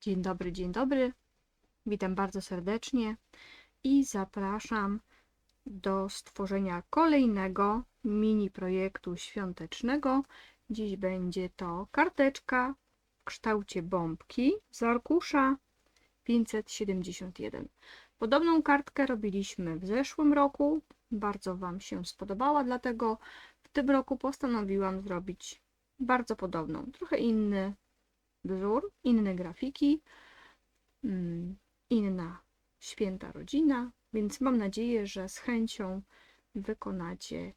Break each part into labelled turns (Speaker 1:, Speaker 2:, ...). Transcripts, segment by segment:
Speaker 1: Dzień dobry, dzień dobry. Witam bardzo serdecznie i zapraszam do stworzenia kolejnego mini projektu świątecznego. Dziś będzie to karteczka w kształcie bombki z arkusza 571. Podobną kartkę robiliśmy w zeszłym roku. Bardzo Wam się spodobała, dlatego w tym roku postanowiłam zrobić bardzo podobną, trochę inny wzór, inne grafiki, mm, inna święta rodzina, więc mam nadzieję, że z chęcią wykonacie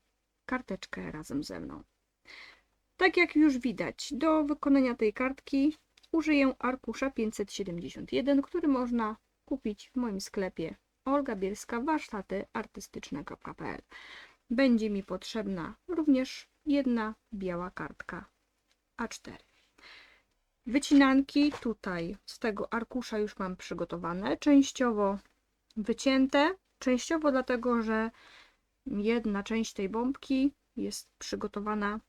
Speaker 1: karteczkę razem ze mną. Tak jak już widać, do wykonania tej kartki użyję arkusza 571, który można kupić w moim sklepie Olga Bielska warsztaty artystyczne.pl. Będzie mi potrzebna również jedna biała kartka A4. Wycinanki tutaj z tego arkusza już mam przygotowane, częściowo wycięte, częściowo dlatego, że jedna część tej bombki jest przygotowana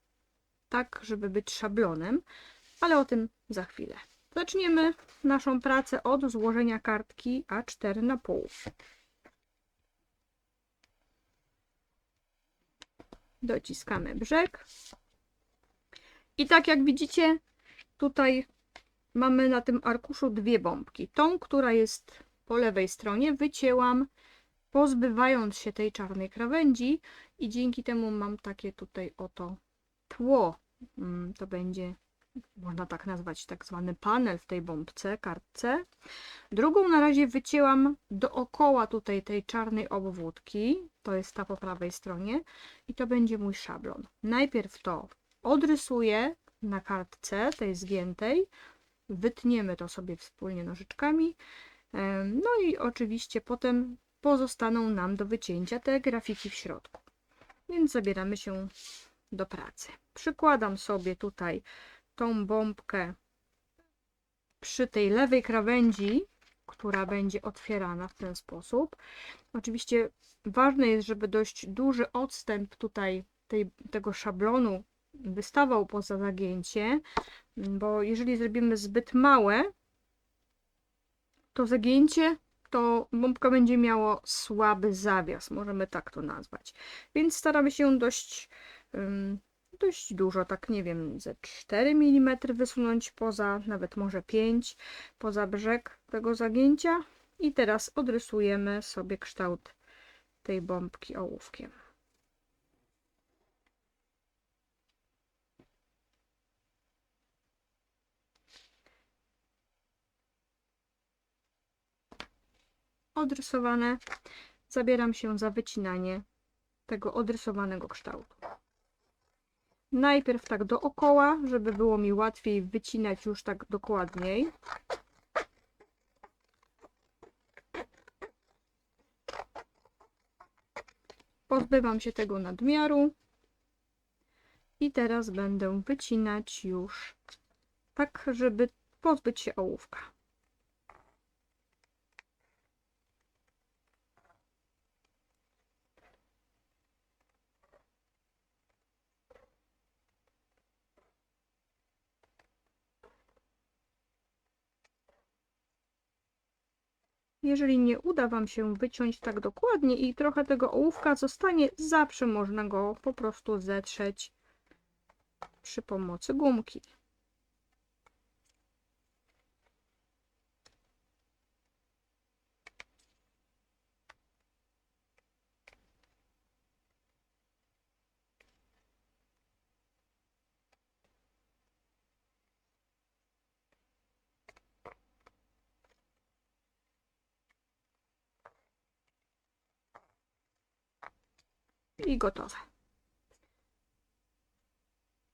Speaker 1: tak, żeby być szablonem, ale o tym za chwilę. Zaczniemy naszą pracę od złożenia kartki A4 na pół. Dociskamy brzeg. I tak jak widzicie, tutaj mamy na tym arkuszu dwie bombki. Tą, która jest po lewej stronie, wycięłam, pozbywając się tej czarnej krawędzi i dzięki temu mam takie tutaj oto tło. Mm, To będzie, można tak nazwać, tak zwany panel w tej bombce, kartce. Drugą na razie wycięłam dookoła tutaj tej czarnej obwódki. To jest ta po prawej stronie i to będzie mój szablon. Najpierw to odrysuję na kartce tej zgiętej. Wytniemy to sobie wspólnie nożyczkami. Em, No i oczywiście potem pozostaną nam do wycięcia te grafiki w środku. Więc zabieramy się do pracy. Przykładam sobie tutaj tą bombkę przy tej lewej krawędzi, która będzie otwierana w ten sposób. Oczywiście ważne jest, żeby dość duży odstęp tutaj tej, tego szablonu wystawał poza zagięcie, bo jeżeli zrobimy zbyt małe, to zagięcie, to bombka będzie miało słaby zawias, możemy tak to nazwać. Więc staramy się dość, dość dużo, tak nie wiem, ze 4 mm wysunąć poza, nawet może 5, poza brzeg tego zagięcia. I teraz odrysujemy sobie kształt tej bombki ołówkiem. Odrysowane, zabieram się za wycinanie tego odrysowanego kształtu. Najpierw tak dookoła, żeby było mi łatwiej wycinać już tak dokładniej. Pozbywam się tego nadmiaru. I teraz będę wycinać już tak, żeby pozbyć się ołówka. Jeżeli nie uda Wam się wyciąć tak dokładnie i trochę tego ołówka zostanie, zawsze można go po prostu zetrzeć przy pomocy gumki. I gotowe.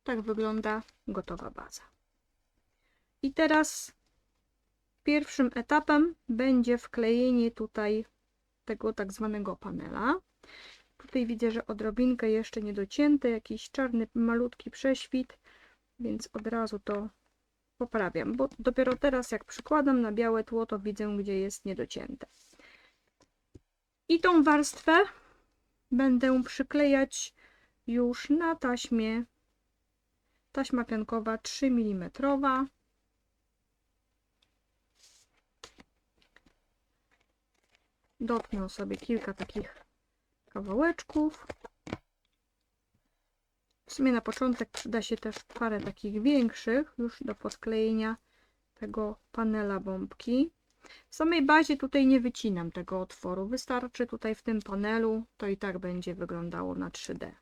Speaker 1: Tak wygląda gotowa baza. I teraz pierwszym etapem będzie wklejenie tutaj tego tak zwanego panela. Tutaj widzę, że odrobinkę jeszcze nie docięte, jakiś czarny, malutki prześwit, więc od razu to poprawiam, bo dopiero teraz jak przykładam na białe tło, to widzę, gdzie jest niedocięte. I tą warstwę będę przyklejać już na taśmie. Taśma piankowa 3 mm dotknę sobie kilka takich kawałeczków. W sumie na początek przyda się też parę takich większych już do podklejenia tego panela bombki. W samej bazie tutaj nie wycinam tego otworu. Wystarczy tutaj w tym panelu, to i tak będzie wyglądało na 3D.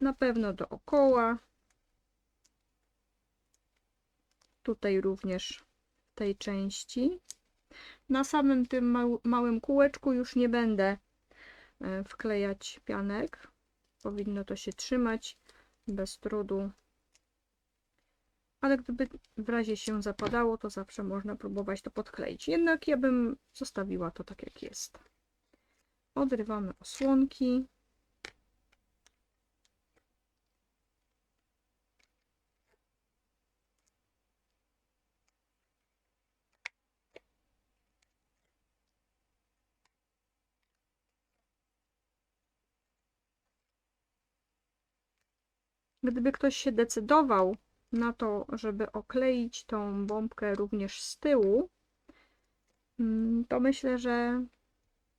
Speaker 1: Na pewno dookoła. Tutaj również tej części. Na samym tym mał, małym kółeczku już nie będę e, wklejać pianek. Powinno to się trzymać bez trudu. Ale gdyby w razie się zapadało, to zawsze można próbować to podkleić. Jednak ja bym zostawiła to tak jak jest. Odrywamy osłonki. Gdyby ktoś się decydował na to, żeby okleić tą bombkę również z tyłu, mm, to myślę, że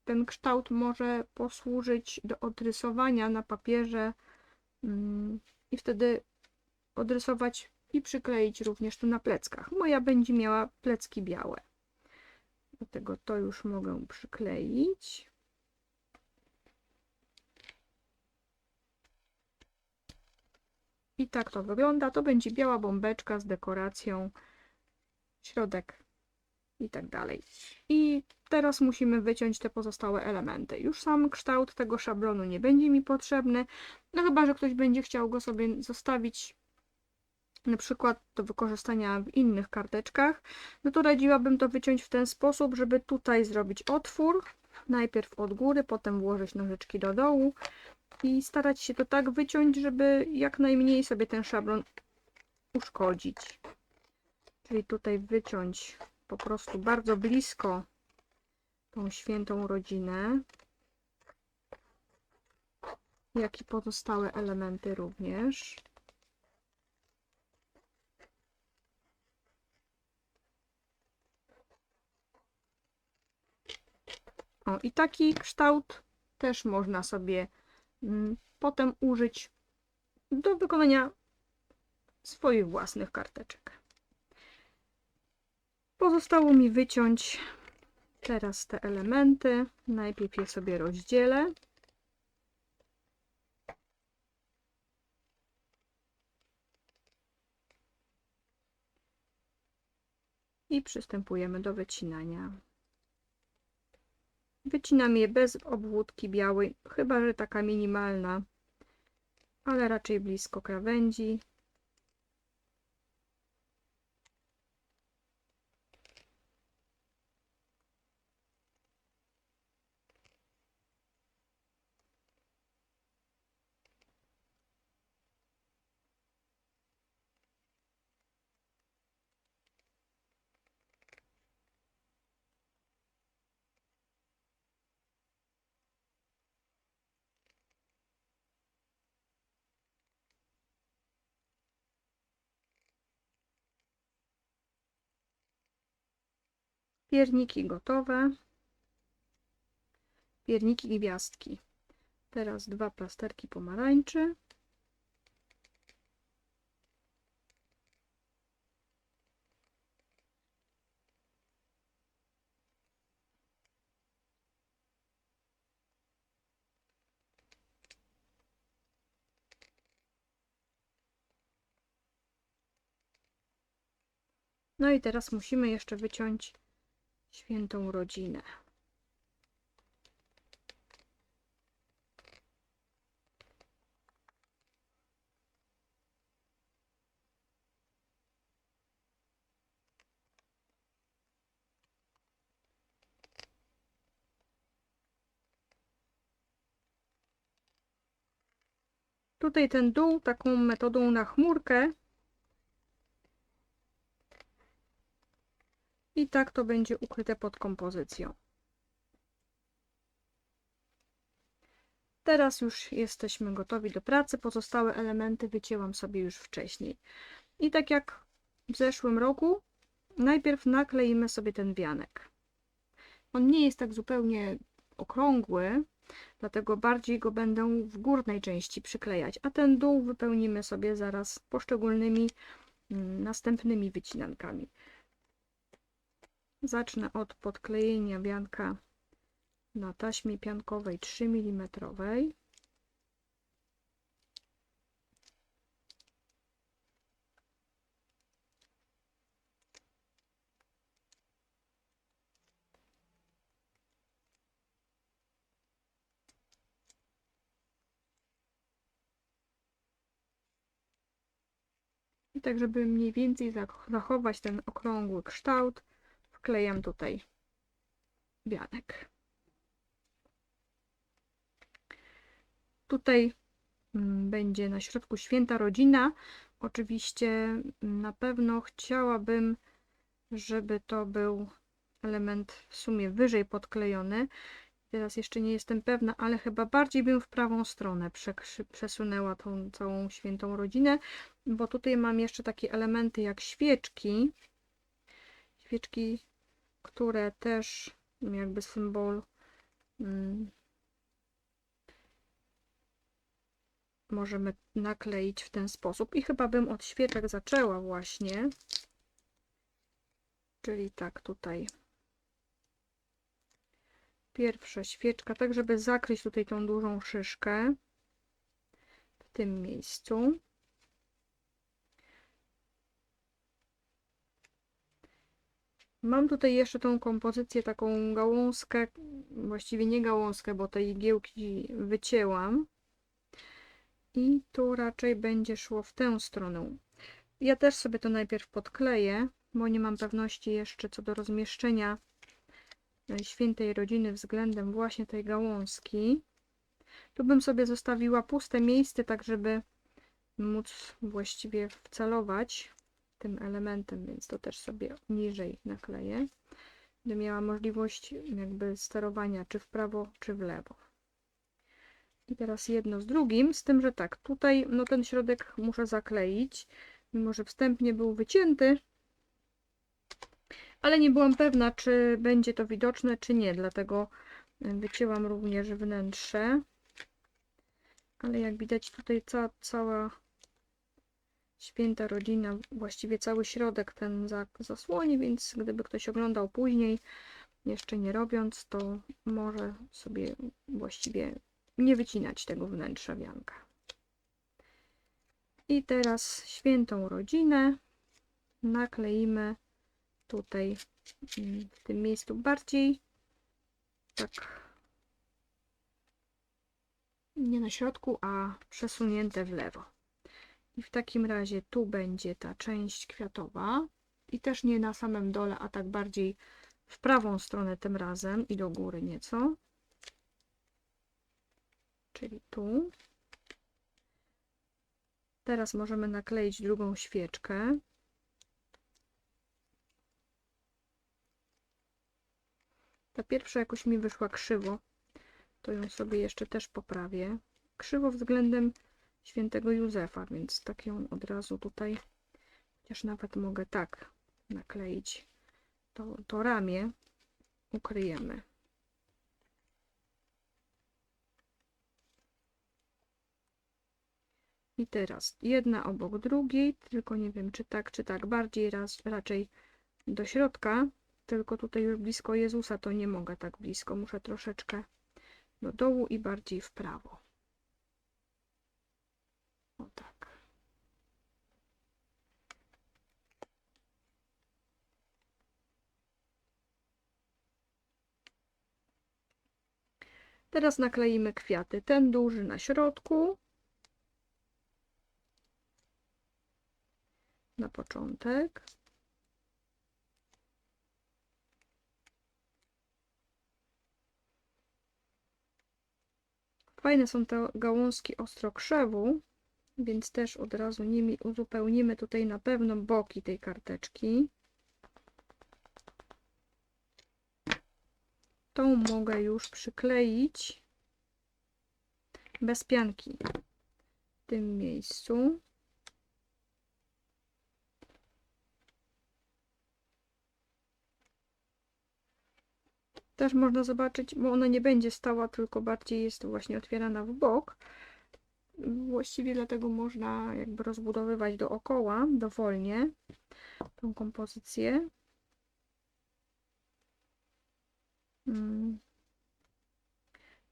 Speaker 1: ten kształt może posłużyć do odrysowania na papierze mm, i wtedy odrysować i przykleić również tu na pleckach. Moja będzie miała plecki białe. Dlatego to już mogę przykleić. I tak to wygląda. To będzie biała bombeczka z dekoracją, środek i tak dalej. I teraz musimy wyciąć te pozostałe elementy. Już sam kształt tego szablonu nie będzie mi potrzebny, no chyba, że ktoś będzie chciał go sobie zostawić na przykład do wykorzystania w innych karteczkach, no to radziłabym to wyciąć w ten sposób, żeby tutaj zrobić otwór, najpierw od góry, potem włożyć nożyczki do dołu, i starać się to tak wyciąć, żeby jak najmniej sobie ten szablon uszkodzić. Czyli tutaj wyciąć po prostu bardzo blisko tą świętą rodzinę, jak i pozostałe elementy również. O, i taki kształt też można sobie potem użyć do wykonania swoich własnych karteczek. Pozostało mi wyciąć teraz te elementy. Najpierw je sobie rozdzielę. I przystępujemy do wycinania. Wycinam je bez obwódki białej, chyba że taka minimalna, ale raczej blisko krawędzi. Pierniki gotowe. Pierniki gwiazdki. Teraz dwa plasterki pomarańczy. No i teraz musimy jeszcze wyciąć świętą rodzinę. Tutaj ten dół taką metodą na chmurkę I tak to będzie ukryte pod kompozycją. Teraz już jesteśmy gotowi do pracy. Pozostałe elementy wycięłam sobie już wcześniej. I tak jak w zeszłym roku, najpierw nakleimy sobie ten wianek. On nie jest tak zupełnie okrągły, dlatego bardziej go będę w górnej części przyklejać, a ten dół wypełnimy sobie zaraz poszczególnymi mm, następnymi wycinankami. Zacznę od podklejenia wianka na taśmie piankowej 3 mm. I tak, żeby mniej więcej zach- zachować ten okrągły kształt, wklejam tutaj wianek. Tutaj mm, będzie na środku święta rodzina. Oczywiście mm, na pewno chciałabym, żeby to był element w sumie wyżej podklejony. Teraz jeszcze nie jestem pewna, ale chyba bardziej bym w prawą stronę przesunęła tą całą świętą rodzinę, bo tutaj mam jeszcze takie elementy jak świeczki. Świeczki, które też jakby symbol mm, możemy nakleić w ten sposób. I chyba bym od świeczek zaczęła właśnie. Czyli tak tutaj. Pierwsza świeczka, tak żeby zakryć tutaj tą dużą szyszkę w tym miejscu. Mam tutaj jeszcze tą kompozycję, taką gałązkę, właściwie nie gałązkę, bo te igiełki wycięłam. I tu raczej będzie szło w tę stronę. Ja też sobie to najpierw podkleję, bo nie mam pewności jeszcze co do rozmieszczenia e, świętej rodziny względem właśnie tej gałązki. Tu bym sobie zostawiła puste miejsce, tak żeby móc właściwie wcelować tym elementem, więc to też sobie niżej nakleję. Będę miała możliwość jakby sterowania czy w prawo, czy w lewo. I teraz jedno z drugim, z tym, że tak, tutaj no ten środek muszę zakleić, mimo że wstępnie był wycięty, ale nie byłam pewna, czy będzie to widoczne, czy nie, dlatego wycięłam również wnętrze. Ale jak widać tutaj ca cała święta rodzina, właściwie cały środek ten za zasłoni, więc gdyby ktoś oglądał później, jeszcze nie robiąc, to może sobie właściwie nie wycinać tego wnętrza wianka. I teraz świętą rodzinę nakleimy tutaj mm, w tym miejscu bardziej tak nie na środku, a przesunięte w lewo. I w takim razie tu będzie ta część kwiatowa i też nie na samym dole, a tak bardziej w prawą stronę tym razem i do góry nieco. Czyli tu. Teraz możemy nakleić drugą świeczkę. Ta pierwsza jakoś mi wyszła krzywo, to ją sobie jeszcze też poprawię. Krzywo względem świętego Józefa, więc tak ją od razu tutaj, chociaż nawet mogę tak nakleić to, to ramię, ukryjemy. I teraz jedna obok drugiej, tylko nie wiem czy tak, czy tak, bardziej raz, raczej do środka, tylko tutaj już blisko Jezusa to nie mogę tak blisko, muszę troszeczkę do dołu i bardziej w prawo. O tak. Teraz nakleimy kwiaty. Ten duży na środku. Na początek. Fajne są te gałązki ostrokrzewu, więc też od razu nimi uzupełnimy tutaj na pewno boki tej karteczki. Tą mogę już przykleić bez pianki w tym miejscu. Też można zobaczyć, bo ona nie będzie stała, tylko bardziej jest właśnie otwierana w bok. Właściwie dlatego można jakby rozbudowywać dookoła dowolnie tą kompozycję.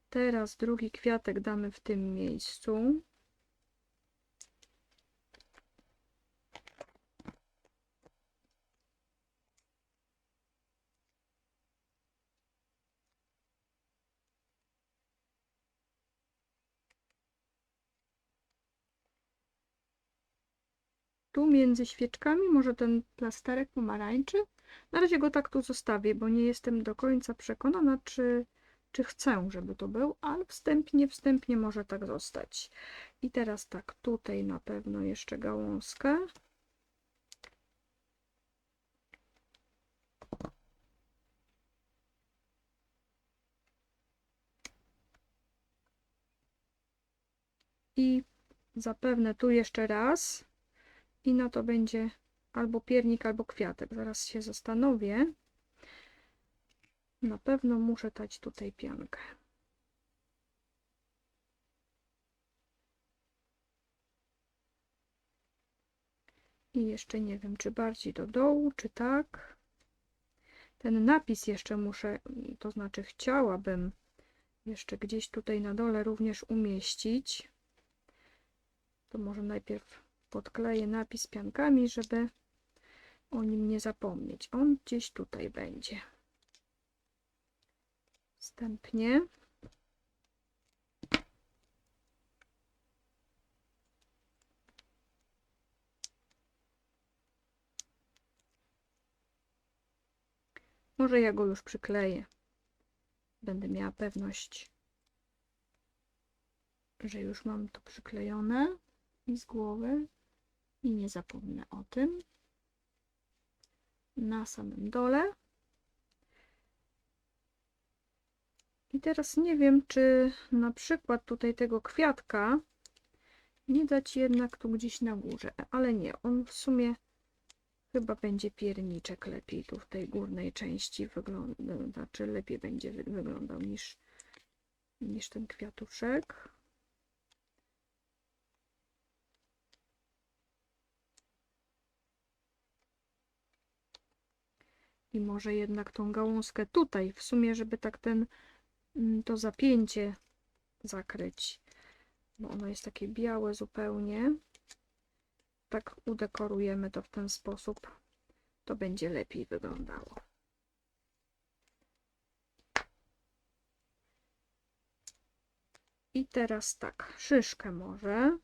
Speaker 1: Teraz drugi kwiatek damy w tym miejscu. Tu między świeczkami może ten plasterek pomarańczy. Na razie go tak tu zostawię, bo nie jestem do końca przekonana, czy, czy chcę, żeby to był, ale wstępnie, wstępnie może tak zostać. I teraz tak, tutaj na pewno jeszcze gałązkę. I zapewne tu jeszcze raz. I no to będzie albo piernik, albo kwiatek. Zaraz się zastanowię. Na pewno muszę dać tutaj piankę. I jeszcze nie wiem, czy bardziej do dołu, czy tak. Ten napis jeszcze muszę, to znaczy chciałabym jeszcze gdzieś tutaj na dole również umieścić. To może najpierw podkleję napis piankami, żeby o nim nie zapomnieć. On gdzieś tutaj będzie. Wstępnie. Może ja go już przykleję. Będę miała pewność, że już mam to przyklejone i z głowy i nie zapomnę o tym na samym dole. I teraz nie wiem czy na przykład tutaj tego kwiatka nie dać jednak tu gdzieś na górze ale nie, on w sumie chyba będzie pierniczek lepiej tu w tej górnej części wygląda, znaczy lepiej będzie wyglądał niż, niż ten kwiatuszek I może jednak tą gałązkę tutaj, w sumie, żeby tak ten, mm, to zapięcie zakryć. Bo ono jest takie białe zupełnie. Tak udekorujemy to w ten sposób. To będzie lepiej wyglądało. I teraz tak, szyszkę może.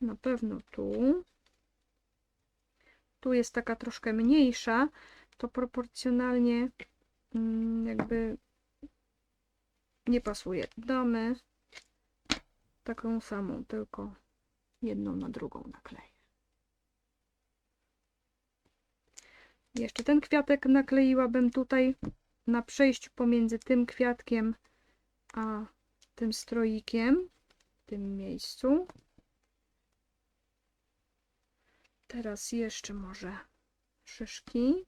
Speaker 1: Na pewno tu. Tu jest taka troszkę mniejsza, to proporcjonalnie mm, jakby nie pasuje. Damy taką samą, tylko jedną na drugą nakleję. Jeszcze ten kwiatek nakleiłabym tutaj na przejściu pomiędzy tym kwiatkiem a tym stroikiem w tym miejscu. Teraz jeszcze może szyszki.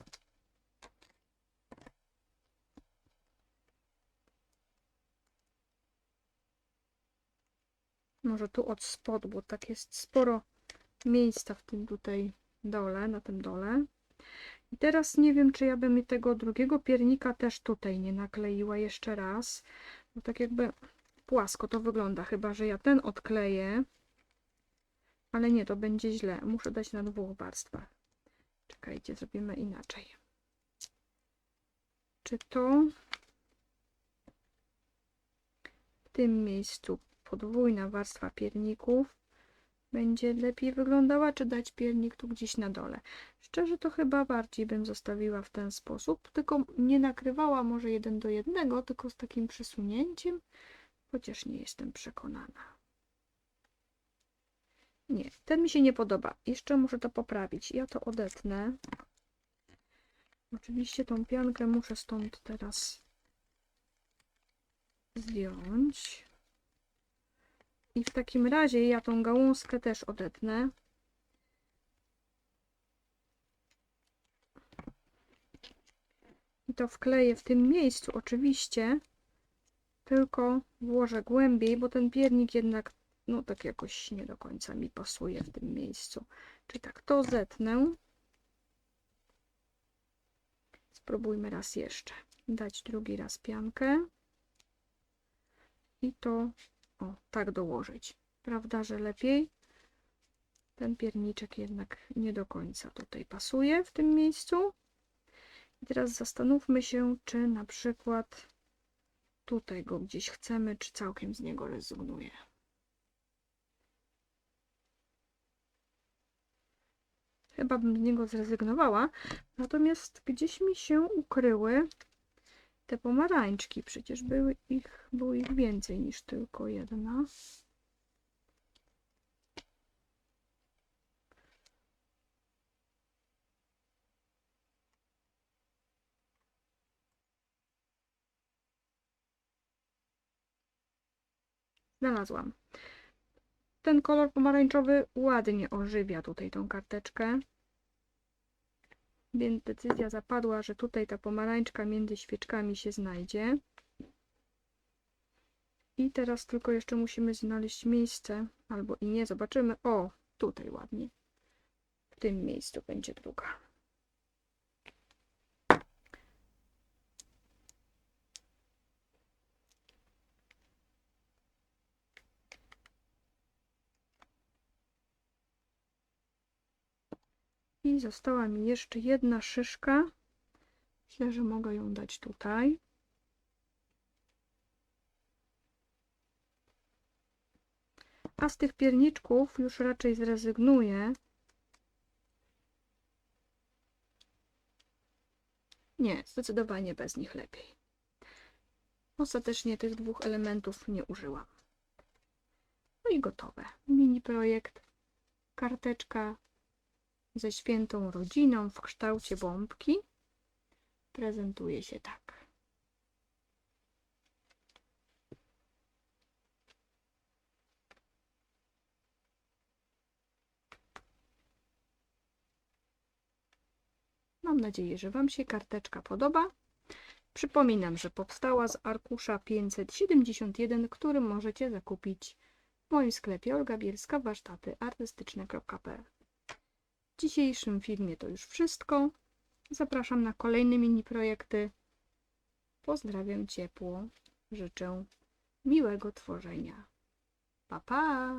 Speaker 1: Może tu od spodu, bo tak jest sporo miejsca w tym tutaj dole, na tym dole. I teraz nie wiem, czy ja bym tego drugiego piernika też tutaj nie nakleiła jeszcze raz, bo tak jakby płasko to wygląda, chyba że ja ten odkleję. Ale nie, to będzie źle. Muszę dać na dwóch warstwach. Czekajcie, zrobimy inaczej. Czy to w tym miejscu podwójna warstwa pierników będzie lepiej wyglądała, czy dać piernik tu gdzieś na dole? Szczerze to chyba bardziej bym zostawiła w ten sposób, tylko nie nakrywała może jeden do jednego, tylko z takim przesunięciem, chociaż nie jestem przekonana. Nie, ten mi się nie podoba. Jeszcze muszę to poprawić. Ja to odetnę. Oczywiście tą piankę muszę stąd teraz zdjąć. I w takim razie ja tą gałązkę też odetnę. I to wkleję w tym miejscu oczywiście, tylko włożę głębiej, bo ten piernik jednak no tak jakoś nie do końca mi pasuje w tym miejscu. Czyli tak, to zetnę. Spróbujmy raz jeszcze. Dać drugi raz piankę. I to, o, tak dołożyć. Prawda, że lepiej? Ten pierniczek jednak nie do końca tutaj pasuje w tym miejscu. I teraz zastanówmy się, czy na przykład tutaj go gdzieś chcemy, czy całkiem z niego rezygnuję. Chyba bym z niego zrezygnowała, natomiast gdzieś mi się ukryły te pomarańczki. Przecież były ich, było ich więcej niż tylko jedna. Znalazłam. Ten kolor pomarańczowy ładnie ożywia tutaj tą karteczkę. Więc decyzja zapadła, że tutaj ta pomarańczka między świeczkami się znajdzie. I teraz tylko jeszcze musimy znaleźć miejsce, albo i nie, zobaczymy. O, tutaj ładnie. W tym miejscu będzie druga. I została mi jeszcze jedna szyszka. Myślę, że mogę ją dać tutaj. A z tych pierniczków już raczej zrezygnuję. Nie, zdecydowanie bez nich lepiej. Ostatecznie tych dwóch elementów nie użyłam. No i gotowe. Mini projekt. Karteczka ze świętą rodziną w kształcie bombki. Prezentuje się tak. Mam nadzieję, że Wam się karteczka podoba. Przypominam, że powstała z arkusza 571, który możecie zakupić w moim sklepie Olga Bielska, warsztaty artystyczne.pl. W dzisiejszym filmie to już wszystko. Zapraszam na kolejne mini projekty. Pozdrawiam ciepło. Życzę miłego tworzenia. Pa pa!